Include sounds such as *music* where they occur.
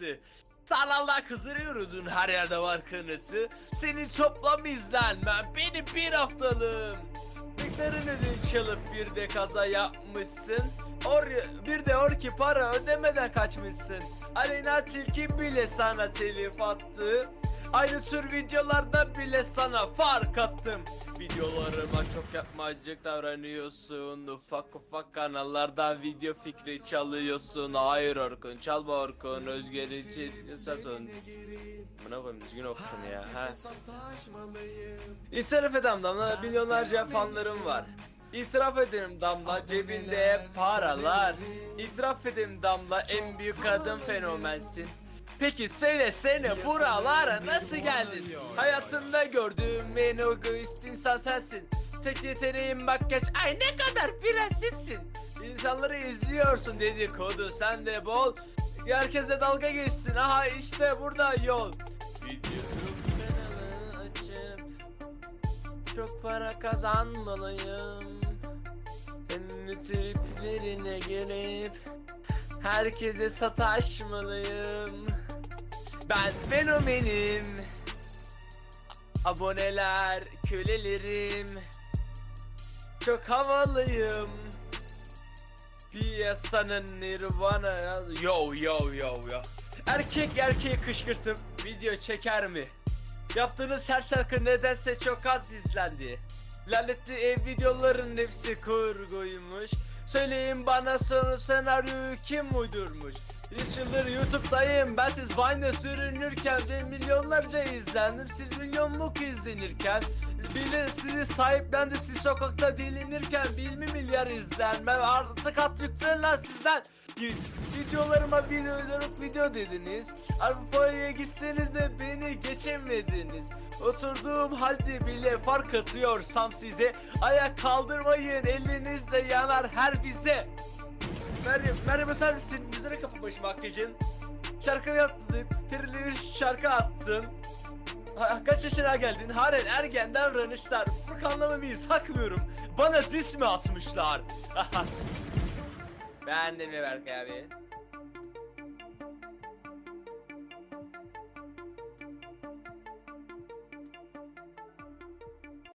kanıtı. Sanalda kızdırıyordun her yerde var kanıtı. Senin toplam izlenmen benim bir haftalığım. Miktarın ödün çalıp bir de kaza yapmışsın. Or bir de or ki para ödemeden kaçmışsın. Aleyna Tilki bile sana telif attı. Aynı tür videolarda bile sana fark attım. Videolarıma çok yapmacık davranıyorsun. Ufak ufak kanallardan video fikri çalıyorsun. Hayır Orkun, çalma Orkun. Özgür için satın. Buna koyayım düzgün okudum ya. Ha. İtiraf edem Damla, milyonlarca fanlarım var. İtiraf ederim Damla, cebinde parlar. İtiraf ederim Damla, en büyük kadın fenomensin. Peki söylesene buralara nasıl geldin? Hayatımda gördüğüm en egoist insan sensin. Tek yeteneğin makyaj, ay ne kadar prensessin. İnsanları izliyorsun dedikodu sende bol. Herkese dalga geçsin, aha işte burada yol. Çok para kazanmalıyım. Ünlü triplerine gelip herkese sataşmalıyım. Ben fenomenim. Aboneler, kölelerim. Çok havalıyım. Piyasanın nirvana Yo yo yo yo Erkek erkeği kışkırtıp video çeker mi? Yaptığınız her şarkı nedense çok az izlendi Lanetli ev videoların hepsi kurguymuş. Söyleyin bana sonra senaryoyu kim uydurmuş? 3 yıldır YouTube'dayım ben siz Vine'de sürünürken de milyonlarca izlendim. Siz milyonluk izlenirken Bile sizi sahiplendi. Siz sokakta dilinirken Bil mi milyar izlenmem artık at lan sizden Videolarıma videoluk video dediniz Avrupa'ya gitseniz de beni geçemediniz Oturduğum halde bile fark atıyorsam size Ayak kaldırmayın elinizde yanar her bize Meryem, Meryem öser misin? Yüzüne kapı başı makyajın Şarkı yaptın, bir şarkı attın Ha, Kaç yaşına geldin? Halen ergen davranışlar Furkan'la mıyız? Hakmıyorum Bana dis mi atmışlar? *laughs* Beğendin mi Berkay abi?